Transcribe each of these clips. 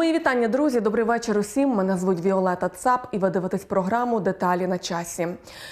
Мої вітання, друзі. Добрий вечір усім. Мене звуть Віолета Цап, і ви дивитесь програму Деталі на часі.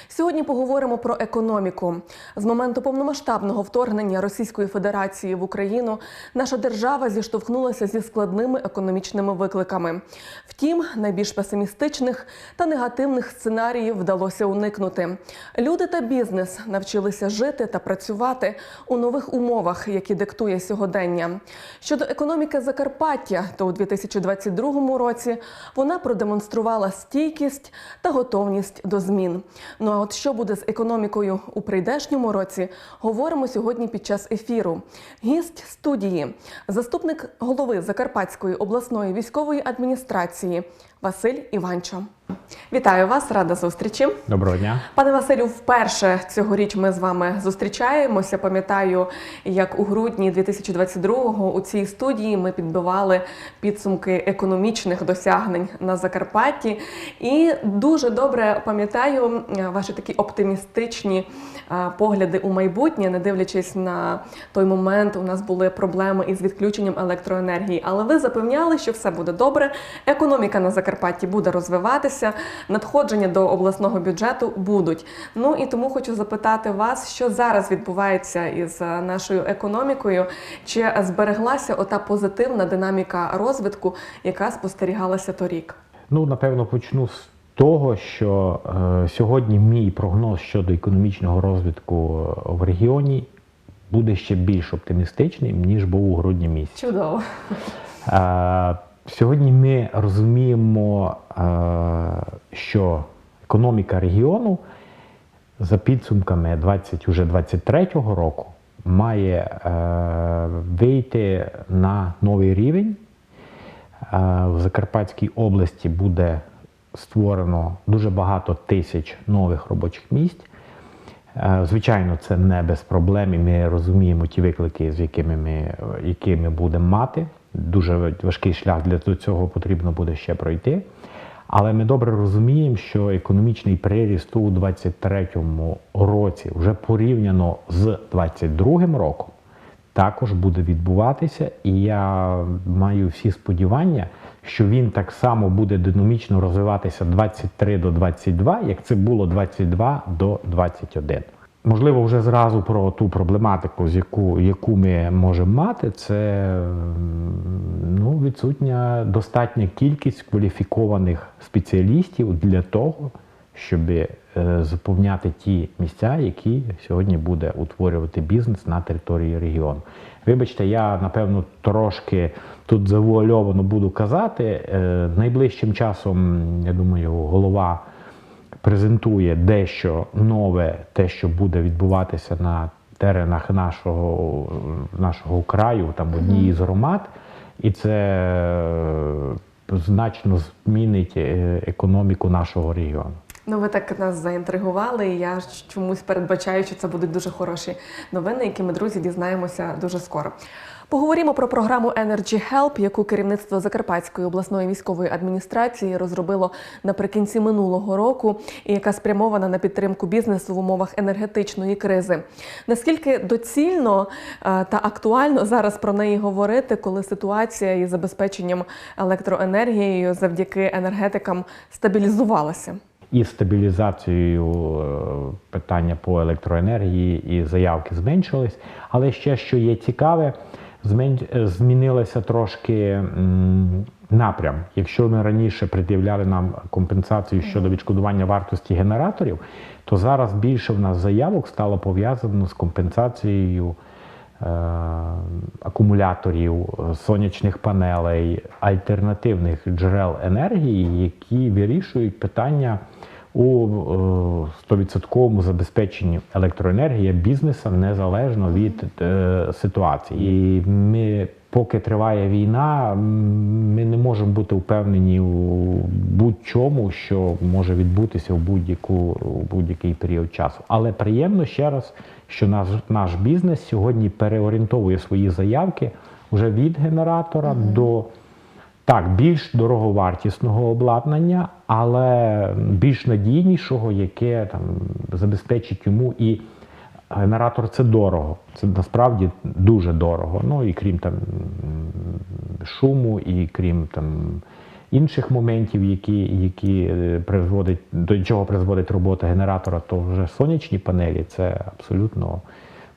Сьогодні поговоримо про економіку. З моменту повномасштабного вторгнення Російської Федерації в Україну наша держава зіштовхнулася зі складними економічними викликами. Втім, найбільш песимістичних та негативних сценаріїв вдалося уникнути. Люди та бізнес навчилися жити та працювати у нових умовах, які диктує сьогодення. Щодо економіки Закарпаття, то у 2022 році вона продемонструвала стійкість та готовність до змін. Ну а от що буде з економікою у прийдешньому році, говоримо сьогодні під час ефіру. Гість студії, заступник голови Закарпатської обласної військової адміністрації Василь Іванчо. Вітаю вас, рада зустрічі. Доброго дня. Пане Василю, вперше цьогоріч ми з вами зустрічаємося. Пам'ятаю, як у грудні 2022-го у цій студії ми підбивали підсумки економічних досягнень на Закарпатті. І дуже добре пам'ятаю е, ваші такі оптимістичні е, погляди у майбутнє, не дивлячись на той момент, у нас були проблеми із відключенням електроенергії. Але ви запевняли, що все буде добре. Економіка на Закарпатті буде розвиватися, надходження до обласного бюджету будуть. Ну і тому хочу запитати вас, що зараз відбувається із е, нашою економікою, чи збереглася ота позитивна динаміка розвитку, яка спостерігалася торік? Ну, напевно, почну з того, що е, сьогодні мій прогноз щодо економічного розвитку е, в регіоні буде ще більш оптимістичним, ніж був у грудні місяці. Чудово. Е, сьогодні ми розуміємо, е, що економіка регіону за підсумками 20, уже 23-го року має е, вийти на новий рівень. Е, В Закарпатській області буде створено дуже багато тисяч нових робочих місць. Звичайно, це не без проблем, і ми розуміємо ті виклики, з якими ми, які ми будемо мати. Дуже важкий шлях для цього потрібно буде ще пройти. Але ми добре розуміємо, що економічний приріст у 2023 році вже порівняно з 2022 роком також буде відбуватися, і я маю всі сподівання, що він так само буде динамічно розвиватися 23 до 22, як це було 22 до 21. Можливо, вже зразу про ту проблематику, з яку, яку ми можемо мати, це ну, відсутня достатня кількість кваліфікованих спеціалістів для того, щоб е, заповняти ті місця, які сьогодні буде утворювати бізнес на території регіону. Вибачте, я напевно трошки тут завуальовано буду казати. Е, Найближчим часом, я думаю, голова презентує дещо нове, те, що буде відбуватися на теренах нашого, нашого краю, там одній із громад, і це е, значно змінить е, економіку нашого регіону. Ну, ви так нас заінтригували, і я чомусь передбачаю, що це будуть дуже хороші новини, які ми, друзі, дізнаємося дуже скоро. Поговоримо про програму Energy Help, яку керівництво Закарпатської обласної військової адміністрації розробило наприкінці минулого року, і яка спрямована на підтримку бізнесу в умовах енергетичної кризи. Наскільки доцільно е, та актуально зараз про неї говорити, коли ситуація із забезпеченням електроенергією завдяки енергетикам стабілізувалася? і стабілізацією е, питання по електроенергії і заявки зменшились. Але ще що є цікаве, е, змінилося трошки напрям. Якщо ми раніше пред'являли нам компенсацію щодо відшкодування вартості генераторів, то зараз більше в нас заявок стало пов'язано з компенсацією е, акумуляторів, сонячних панелей, альтернативних джерел енергії, які вирішують питання у е, 100% забезпеченні електроенергії бізнесу незалежно від е, ситуації. І ми, поки триває війна, ми не можемо бути впевнені у будь-чому, що може відбутися в будь-який період часу. Але приємно ще раз, що наш, наш бізнес сьогодні переорієнтовує свої заявки вже від генератора до так, більш дороговартісного обладнання, але більш надійнішого, яке там забезпечить йому і генератор це дорого. Це насправді дуже дорого. Ну і крім там шуму, і крім там інших моментів, які, які е, призводить до чого призводить робота генератора, то вже сонячні панелі це абсолютно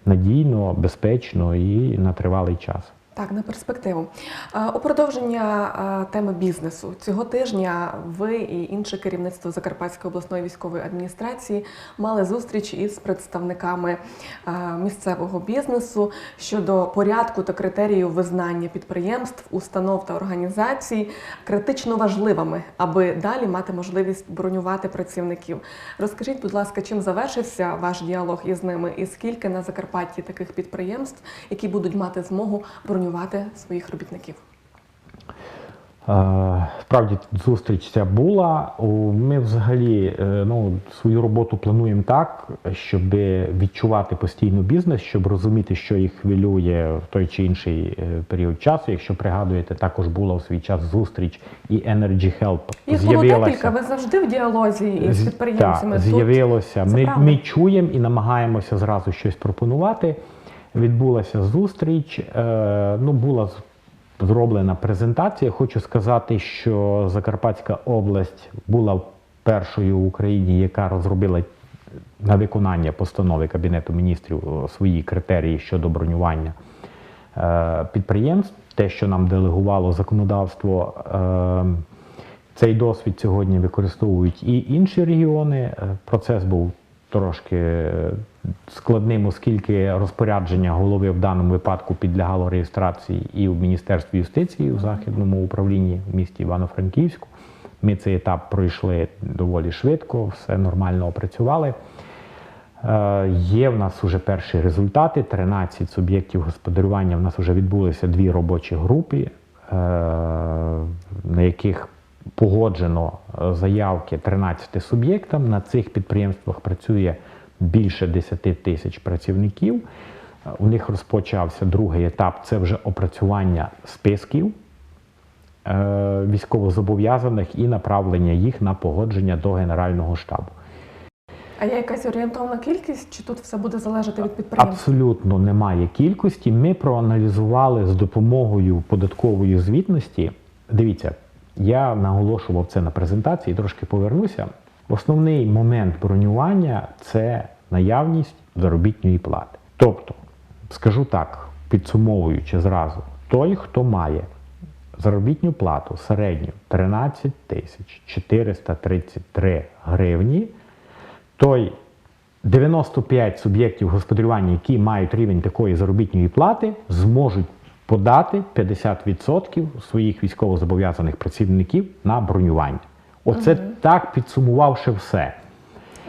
надійно, безпечно і на тривалий час. Так, на перспективу. Е, У продовження е, теми бізнесу цього тижня ви і інше керівництво Закарпатської обласної військової адміністрації мали зустріч із представниками е, місцевого бізнесу щодо порядку та критеріїв визнання підприємств, установ та організацій критично важливими, аби далі мати можливість бронювати працівників. Розкажіть, будь ласка, чим завершився ваш діалог із ними, і скільки на Закарпатті таких підприємств, які будуть мати змогу бронювати своїх робітників? Справді зустріч ця була. Ми взагалі е, ну, свою роботу плануємо так, щоб відчувати постійно бізнес, щоб розуміти, що їх хвилює в той чи інший е, період часу. Якщо пригадуєте, також була у свій час зустріч і Energy Help з'явилася. Ви завжди в діалозі із підприємцями. З'явилося. Ми, ми чуємо і намагаємося зразу щось пропонувати. Відбулася зустріч. Е, ну, була зроблена презентація. Хочу сказати, що Закарпатська область була першою в Україні, яка розробила на виконання постанови Кабінету міністрів е, свої критерії щодо бронювання е, підприємств. Те, що нам делегувало законодавство, цей досвід сьогодні використовують і інші регіони. Процес був трошки складним, оскільки розпорядження голови в даному випадку підлягало реєстрації і в Міністерстві юстиції в західному управлінні в місті Івано-Франківську. Ми цей етап пройшли доволі швидко, все нормально опрацювали. Е, Є в нас вже перші результати. 13 суб'єктів господарювання. В нас вже відбулися дві робочі групи, е, на яких погоджено е, заявки 13 суб'єктам. На цих підприємствах працює більше 10 тисяч працівників. Е, У них розпочався другий етап це вже опрацювання списків е, військовозобов'язаних і направлення їх на погодження до Генерального штабу. А є якась орієнтовна кількість, чи тут все буде залежати від підприємств? Абсолютно немає кількості. Ми проаналізували з допомогою податкової звітності. Дивіться, я наголошував це на презентації, трошки повернуся. Основний момент бронювання це наявність заробітної плати. Тобто, скажу так, підсумовуючи зразу, той, хто має заробітну плату середню 13 тисяч 433 гривні, той 95 суб'єктів господарювання, які мають рівень такої заробітної плати, зможуть подати 50% своїх військовозобов'язаних працівників на бронювання. Оце так підсумувавши все.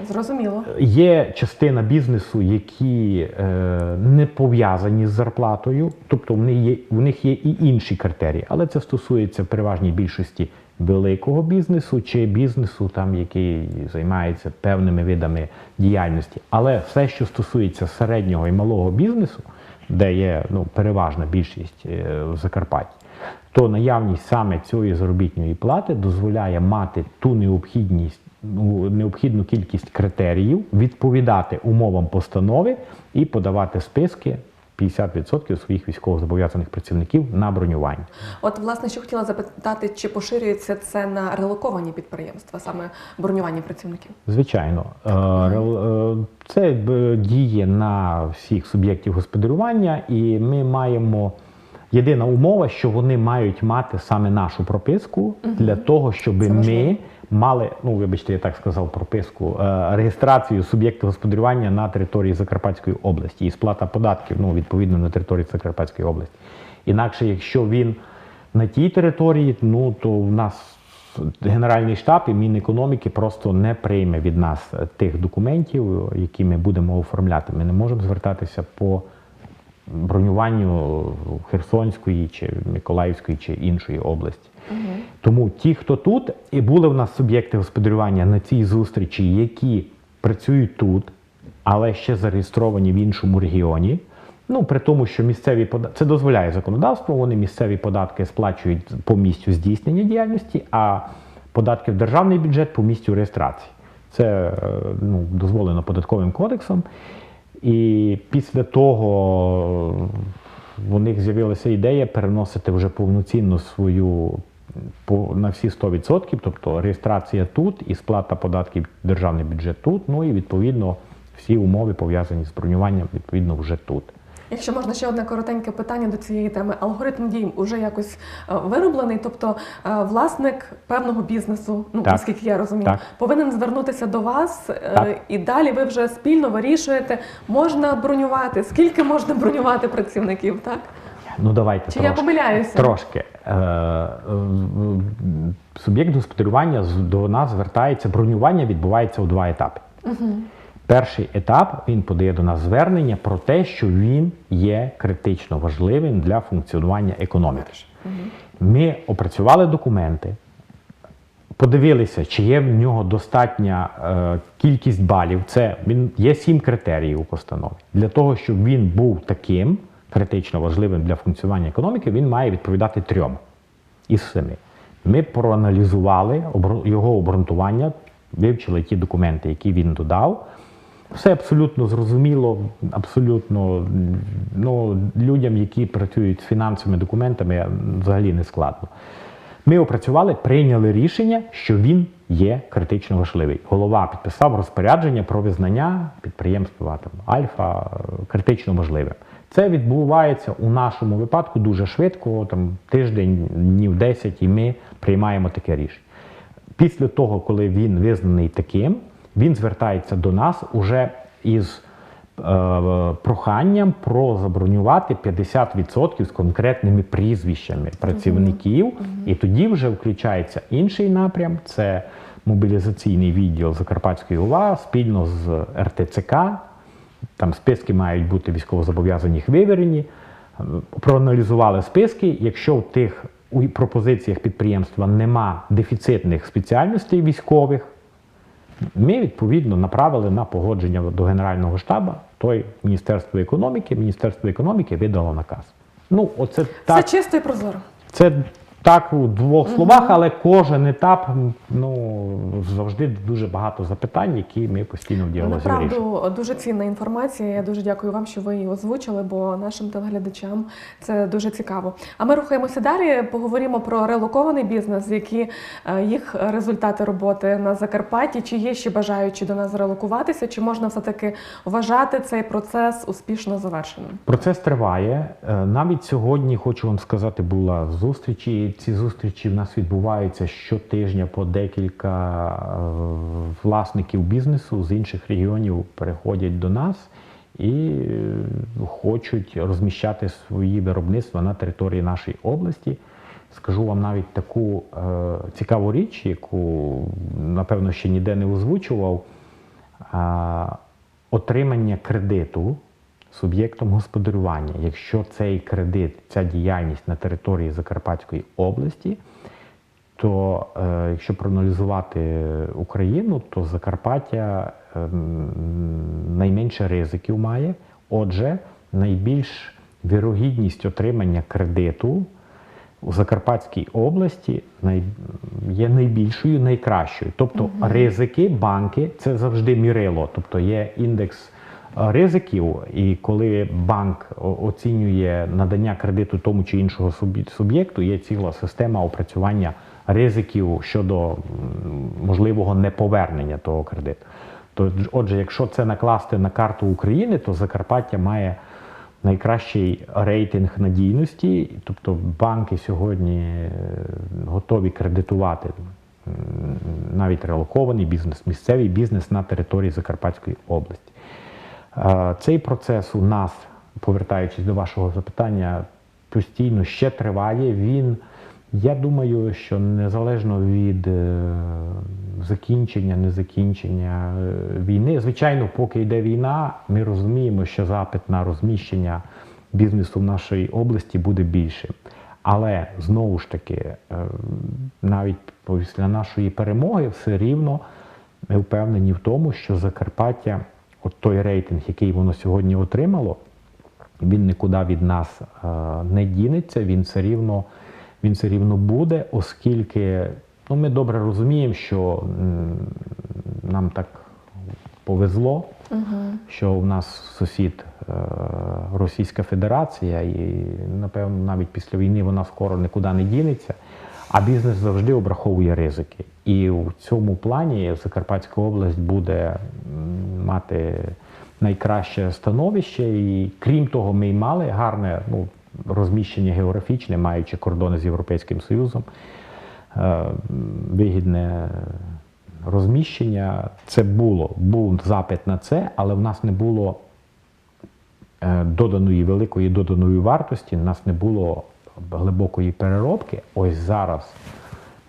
Зрозуміло. Є частина бізнесу, які е, не пов'язані з зарплатою, тобто в них, є, в них є і інші критерії, але це стосується переважній більшості великого бізнесу чи бізнесу, там, який займається певними видами діяльності. Але все, що стосується середнього і малого бізнесу, де є ну, переважна більшість е, в Закарпатті, то наявність саме цієї заробітної плати дозволяє мати ту необхідність, ну, необхідну кількість критеріїв, відповідати умовам постанови і подавати списки 50% своїх військовозобов'язаних працівників на бронювання. От, власне, що хотіла запитати, чи поширюється це на релоковані підприємства, саме бронювання працівників? Звичайно, Е, е, це діє на всіх суб'єктів господарювання, і ми маємо єдина умова, що вони мають мати саме нашу прописку для того, щоб ми мали, ну вибачте, я так сказав, прописку, е, реєстрацію суб'єкту господарювання на території Закарпатської області і сплата податків ну, відповідно на території Закарпатської області. Інакше, якщо він на тій території, ну то в нас Генеральний штаб і Мінекономіки просто не прийме від нас тих документів, які ми будемо оформляти. Ми не можемо звертатися по бронюванню Херсонської чи Миколаївської чи іншої області. Тому ті, хто тут, і були в нас суб'єкти господарювання на цій зустрічі, які працюють тут, але ще зареєстровані в іншому регіоні. Ну, при тому, що місцеві податки, це дозволяє законодавство, вони місцеві податки сплачують по місцю здійснення діяльності, а податки в державний бюджет по місцю реєстрації. Це е, ну, дозволено податковим кодексом. І після того в них з'явилася ідея переносити вже повноцінно свою на всі 100%, тобто реєстрація тут і сплата податків в державний бюджет тут, ну і відповідно всі умови пов'язані з бронюванням відповідно вже тут. Якщо можна ще одне коротеньке питання до цієї теми. Алгоритм дій уже якось е, вироблений, тобто е, власник певного бізнесу, ну Так. наскільки я розумію, Так. повинен звернутися до вас, е, Так. і далі ви вже спільно вирішуєте, можна бронювати, скільки можна бронювати працівників, так? Ну давайте Чи я трошки. помиляюся? Трошки. Суб'єкт господарювання до нас звертається, бронювання відбувається у два етапи. Перший етап він подає до нас звернення про те, що він є критично важливим для функціонування економіки. Ми опрацювали документи, подивилися, чи є в нього достатня е, кількість балів. Це він є сім критеріїв у постанові. Для того, щоб він був таким критично важливим для функціонування економіки, він має відповідати трьом із семи. Ми проаналізували його обґрунтування, вивчили ті документи, які він додав. Все абсолютно зрозуміло, абсолютно ну, людям, які працюють з фінансовими документами, взагалі не складно. Ми опрацювали, прийняли рішення, що він є критично важливий. Голова підписав розпорядження про визнання підприємства там, Альфа критично важливим. Це відбувається у нашому випадку дуже швидко, там тиждень, днів 10, і ми приймаємо таке рішення. Після того, коли він визнаний таким, він звертається до нас уже із е, проханням про забронювати 50% з конкретними прізвищами працівників, і тоді вже включається інший напрям це мобілізаційний відділ Закарпатської ОВА спільно з РТЦК. Там списки мають бути військовозобов'язаних вивірені. Проаналізували списки. Якщо в тих у пропозиціях підприємства нема дефіцитних спеціальностей військових, ми відповідно направили на погодження до Генерального штабу, той Міністерство економіки. Міністерство економіки видало наказ. Ну, оце так. Це чисто і прозоро. Це так у двох словах, але кожен етап ну завжди дуже багато запитань, які ми постійно в діалозі вирішуємо. Дуже цінна інформація. Я дуже дякую вам, що ви її озвучили, бо нашим телеглядачам це дуже цікаво. А ми рухаємося далі. Поговоримо про релокований бізнес, які е, їх результати роботи на Закарпатті. Чи є ще бажаючі до нас релокуватися, чи можна все таки вважати цей процес успішно завершеним? Процес триває. Е, Навіть сьогодні хочу вам сказати, була зустріч. Ці зустрічі в нас відбуваються щотижня по декілька е, власників бізнесу з інших регіонів переходять до нас і е, хочуть розміщати свої виробництва на території нашої області. Скажу вам навіть таку е, цікаву річ, яку напевно ще ніде не озвучував. А, отримання кредиту суб'єктом господарювання, якщо цей кредит, ця діяльність на території Закарпатської області, то е, якщо проаналізувати Україну, то Закарпаття ем, найменше ризиків має. Отже, найбільш вірогідність отримання кредиту у Закарпатській області най... є найбільшою, найкращою. Тобто ризики, банки це завжди мірило, тобто є індекс е, ризиків, і коли банк оцінює надання кредиту тому чи іншого суб'єкту, є ціла система опрацювання ризиків щодо можливого неповернення того кредиту. То, отже, якщо це накласти на карту України, то Закарпаття має найкращий рейтинг надійності, тобто банки сьогодні е, готові кредитувати навіть релокований бізнес, місцевий бізнес на території Закарпатської області. Цей процес у нас, повертаючись до вашого запитання, постійно ще триває. Він, я думаю, що незалежно від е, закінчення, незакінчення е, війни, звичайно, поки йде війна, ми розуміємо, що запит на розміщення бізнесу в нашій області буде більшим. Але знову ж таки, е, навіть після нашої перемоги, все рівно ми впевнені в тому, що Закарпаття, от той рейтинг, який воно сьогодні отримало, він нікуди від нас е, не дінеться, він все рівно, він все рівно буде, оскільки ну, ми добре розуміємо, що нам так повезло, що у нас сусід е, Російська Федерація, і напевно навіть після війни вона скоро нікуди не дінеться. А бізнес завжди обраховує ризики. І в цьому плані Закарпатська область буде мати найкраще становище. І крім того, ми й мали гарне ну, розміщення географічне, маючи кордони з Європейським Союзом, е, вигідне розміщення. Це було, був запит на це, але в нас не було е, доданої великої доданої вартості, в нас не було глибокої переробки. Ось зараз,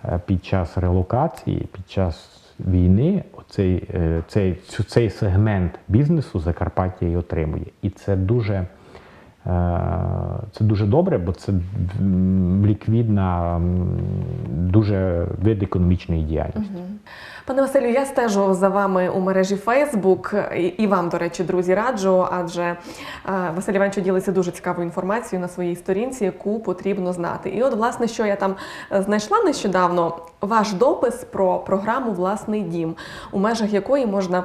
е, під час релокації, під час війни, оцей, е, цей, цей сегмент бізнесу Закарпаття і отримує. І це дуже. Е, Це дуже добре, бо це ліквідна, дуже вид економічної діяльності. Пане Василю, я стежу за вами у мережі Facebook і, вам, до речі, друзі, раджу, адже е, Василь Іванович ділиться дуже цікавою інформацією на своїй сторінці, яку потрібно знати. І от, власне, що я там е, знайшла нещодавно, ваш допис про програму Власний дім, у межах якої можна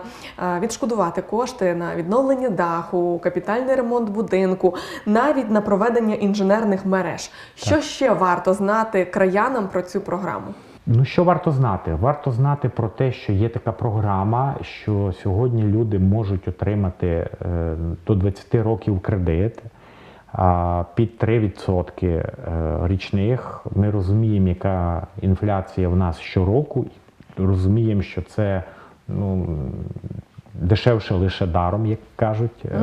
відшкодувати кошти на відновлення даху, капітальний ремонт будинку, навіть на проведення інженерних мереж. Що ще варто знати краянам про цю програму? Ну, що варто знати? Варто знати про те, що є така програма, що сьогодні люди можуть отримати е, до 20 років кредит під 3% е, річних. Ми розуміємо, яка інфляція в нас щороку, розуміємо, що це ну, дешевше лише даром, як кажуть. Е,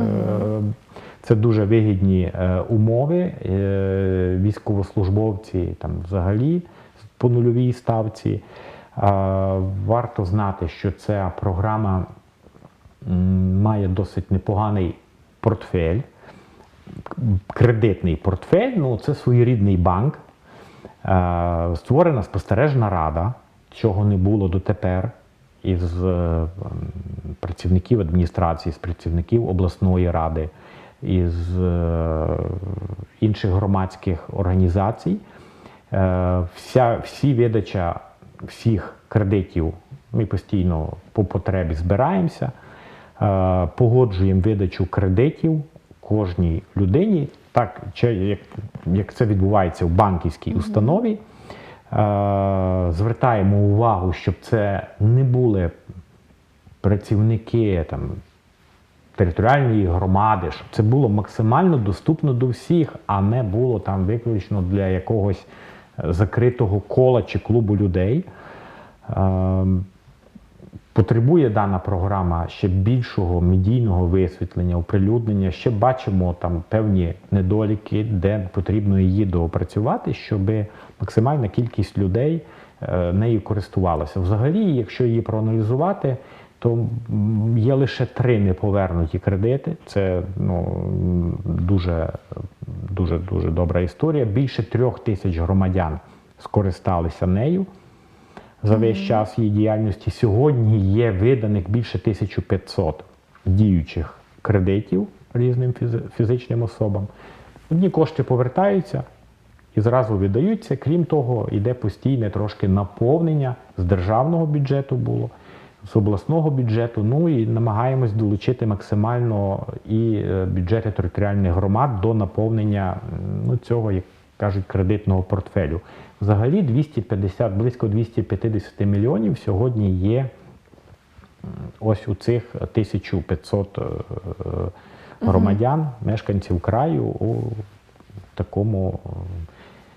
Це дуже вигідні е, умови. Е, Військовослужбовці там взагалі по нульовій ставці. Варто знати, що ця програма має досить непоганий портфель, кредитний портфель. Ну, це своєрідний банк. Е, Створена спостережна рада, чого не було дотепер, із працівників адміністрації, з працівників обласної ради, із е, інших громадських організацій. Е, Вся, всі видача всіх кредитів ми постійно по потребі збираємося, е, погоджуємо видачу кредитів кожній людині, так як, це відбувається в банківській установі. Звертаємо увагу, щоб це не були працівники там, територіальної громади, щоб це було максимально доступно до всіх, а не було там виключно для якогось е, закритого кола чи клубу людей. Ем, Потребує дана програма ще більшого медійного висвітлення, оприлюднення. Ще бачимо там певні недоліки, де потрібно її доопрацювати, щоб максимальна кількість людей е, нею користувалася. Взагалі, якщо її проаналізувати, то є лише три неповернуті кредити. Це ну, дуже, дуже, дуже добра історія. Більше трьох тисяч громадян скористалися нею за весь час її діяльності. Сьогодні є виданих більше 1500 діючих кредитів різним фізичним особам. Одні кошти повертаються і зразу видаються. Крім того, йде постійне трошки наповнення з державного бюджету було. З обласного бюджету, ну і намагаємось долучити максимально і е, бюджети територіальних громад до наповнення ну, цього, як кажуть, кредитного портфелю. Взагалі 250, близько 250 мільйонів сьогодні є ось у цих 1500 е, громадян, мешканців краю у такому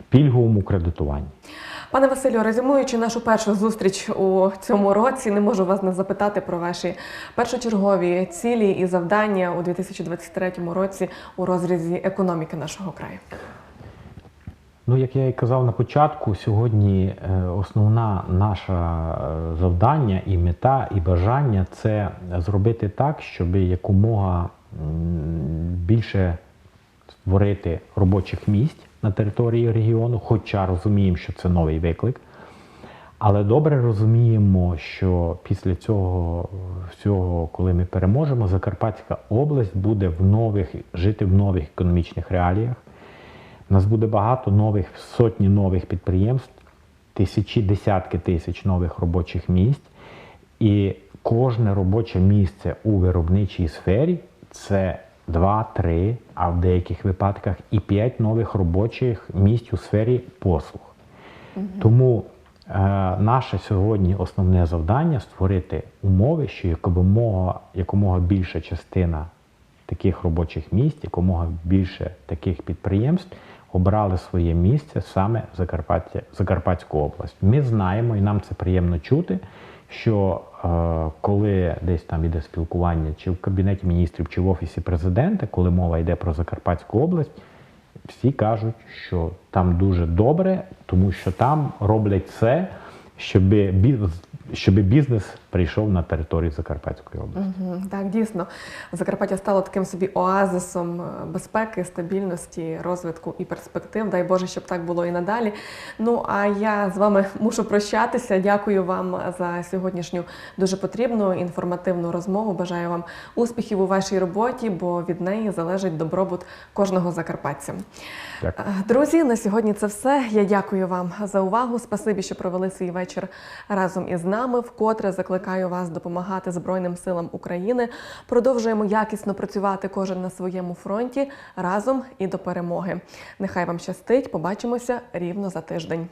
пільговому кредитуванні. Пане Василю, резюмуючи нашу першу зустріч у цьому році, не можу вас не запитати про ваші першочергові цілі і завдання у 2023 році у розрізі економіки нашого краю. Ну, як я і казав на початку, сьогодні е, основна наша е, завдання і мета, і бажання це зробити так, щоб якомога більше створити робочих місць на території регіону, хоча розуміємо, що це новий виклик. Але добре розуміємо, що після цього всього, коли ми переможемо, Закарпатська область буде в нових жити в нових економічних реаліях. У нас буде багато нових, сотні нових підприємств, тисячі, десятки тисяч нових робочих місць. І кожне робоче місце у виробничій сфері це 2-3, а в деяких випадках і 5 нових робочих місць у сфері послуг. Тому е, наше сьогодні основне завдання створити умови, що якомога, якомога більша частина таких робочих місць, якомога більше таких підприємств обрали своє місце саме в Закарпаття, Закарпатську область. Ми знаємо, і нам це приємно чути, що е, коли десь там іде спілкування, чи в кабінеті міністрів, чи в офісі президента, коли мова йде про Закарпатську область, всі кажуть, що там дуже добре, тому що там роблять все, щоб, щоб бізнес прийшов на територію Закарпатської області. Мгм, Так, дійсно, Закарпаття стало таким собі оазисом е, безпеки, стабільності, розвитку і перспектив. Дай Боже, щоб так було і надалі. Ну а я з вами мушу прощатися. Дякую вам за сьогоднішню дуже потрібну інформативну розмову. Бажаю вам успіхів у вашій роботі, бо від неї залежить добробут кожного закарпатця. Дякую. Е, Друзі, на сьогодні це все. Я дякую вам за увагу. Спасибі, що провели свій вечір разом із нами. Вкотре закликаю вас допомагати Збройним силам України. Продовжуємо якісно працювати кожен на своєму фронті разом і до перемоги. Нехай вам щастить. Побачимося рівно за тиждень.